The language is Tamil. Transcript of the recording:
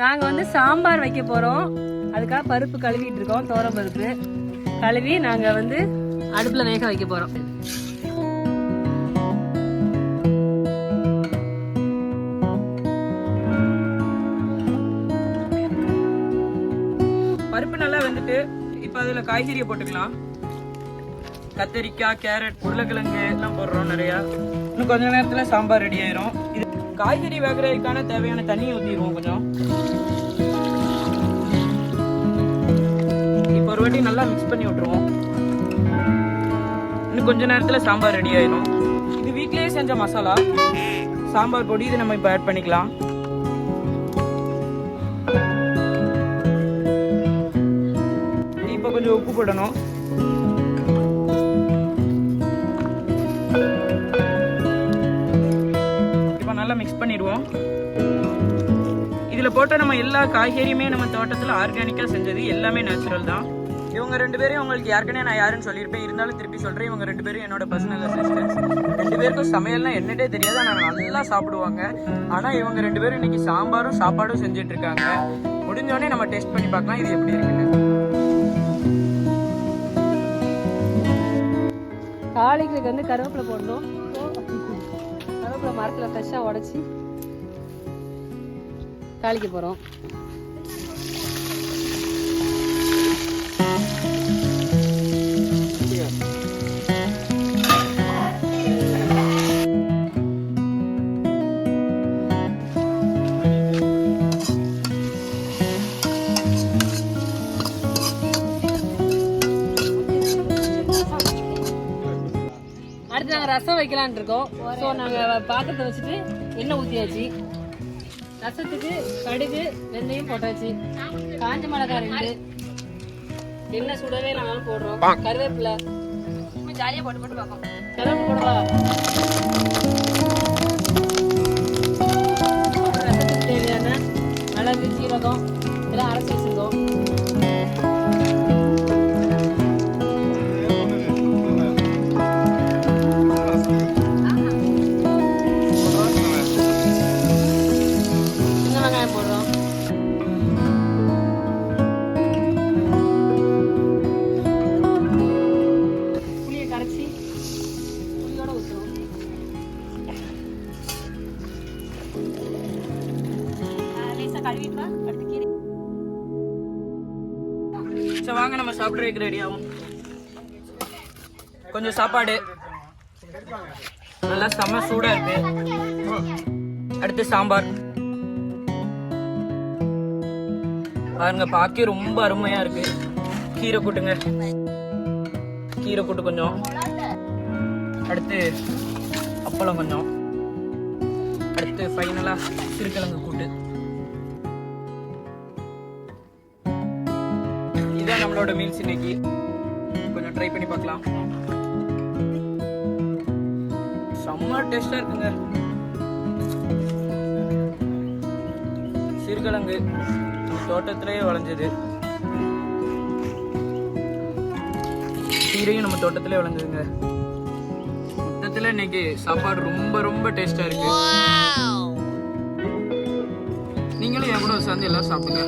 நாங்கள் வந்து சாம்பார் வைக்க போகிறோம் அதுக்காக பருப்பு கழுவிட்டு இருக்கோம் தோர பருப்பு. கழுவி நாங்கள் வந்து அடுப்பில் வேக வைக்க போகிறோம் பருப்பு நல்லா வந்துட்டு இப்போ அதில் காய்கறியை போட்டுக்கலாம். கத்தரிக்காய் கேரட் உருளைக்கிழங்கு எல்லாம் போடுறோம் நிறையா. இன்னும் கொஞ்ச நேரத்தில் சாம்பார் ரெடி ஆயிரும். காய்கறி வேகிறதுக்கான தேவையான தண்ணி ஊற்றிடுவோம் கொஞ்சம். இப்போ ஒரு வாட்டி நல்லா மிக்ஸ் பண்ணி விட்டுருவோம். இன்னும் கொஞ்ச நேரத்தில் சாம்பார் ரெடி ஆயிடும் இது வீட்லேயே செஞ்ச மசாலா. சாம்பார் பொடி இது நம்ம இப்போ ஆட் பண்ணிக்கலாம். இப்போ கொஞ்சம் உப்பு போடணும். மிக்ஸ் பண்ணிடுவோம். இதில் போட்ட நம்ம எல்லா காய்கறியுமே நம்ம தோட்டத்தில் ஆர்கானிக்காக செஞ்சது எல்லாமே நேச்சுரல் தான். இவங்க ரெண்டு பேரும் உங்களுக்கு ஏற்கனவே நான் யாருன்னு சொல்லியிருப்பேன். இருந்தாலும் திருப்பி சொல்கிறேன் இவங்க ரெண்டு பேரும் என்னோட பர்சனல் அசிஸ்டன்ஸ் ரெண்டு பேருக்கும் சமையல்லாம் என்னட்டே தெரியாது. ஆனால் நல்லா சாப்பிடுவாங்க. ஆனால் இவங்க ரெண்டு பேரும் இன்னைக்கு சாம்பாரும் சாப்பாடும் செஞ்சுட்டு இருக்காங்க. முடிஞ்சோடனே நம்ம டேஸ்ட் பண்ணி பார்க்கலாம். இது எப்படி இருக்குன்னு. தாளிக்கிறதுக்கு வந்து கருவேப்பிலை போடணும். மரத்தில் ஃப்ரெஷ்ஷாக உடச்சி தாளிக்க போகிறோம் அடுத்து நாங்கள் ரசம் வைக்கலாம்னு இருக்கோம். ஸோ நாங்கள் பாத்திரத்தை வச்சுட்டு எண்ணெய் ஊற்றியாச்சு ரசத்துக்கு கடுகு வெந்தயம் போட்டாச்சு. காஞ்ச மிளகாய் ரெண்டு. எண்ணெய் சுடவே நாங்களும் போடுறோம். கருவேப்பிலை. ஜாலியாக போட்டு போட்டு பார்ப்போம். கருவேப்பிலை போடவா? ரசத்துக்கு தேவையான மிளகு சீரகம் இதெல்லாம் அரைச்சி கழுவிட்டு அடுத்து கீரை சரி வாங்க நம்ம சாப்பிட்றதுக்கு ரெடி ஆகும் கொஞ்சம் சாப்பாடு. நல்லா செம்ம சூடா இருக்கு. அடுத்து சாம்பார். பாருங்க பார்க்க ரொம்ப அருமையா இருக்கு. கீரை கூட்டுங்க. கீரை கூட்டு கொஞ்சம். அடுத்து அப்பளம் கொஞ்சம். அடுத்து ஃபைனலாக சிறுக்கிழங்கு கூட்டு. இதான் நம்மளோட மீல்ஸ் இன்னைக்கு. கொஞ்சம் ட்ரை பண்ணி பார்க்கலாம். செம்ம டேஸ்டா இருக்குங்க. சிறுகிழங்கு தோட்டத்திலேயே விளைஞ்சது. கீரையும் நம்ம தோட்டத்திலே விளைஞ்சதுங்க. மொத்தத்தில் இன்னைக்கு சாப்பாடு ரொம்ப ரொம்ப டேஸ்டா இருக்கு. நீங்களும் என் கூட சேர்ந்து எல்லாம் சாப்பிடுங்க.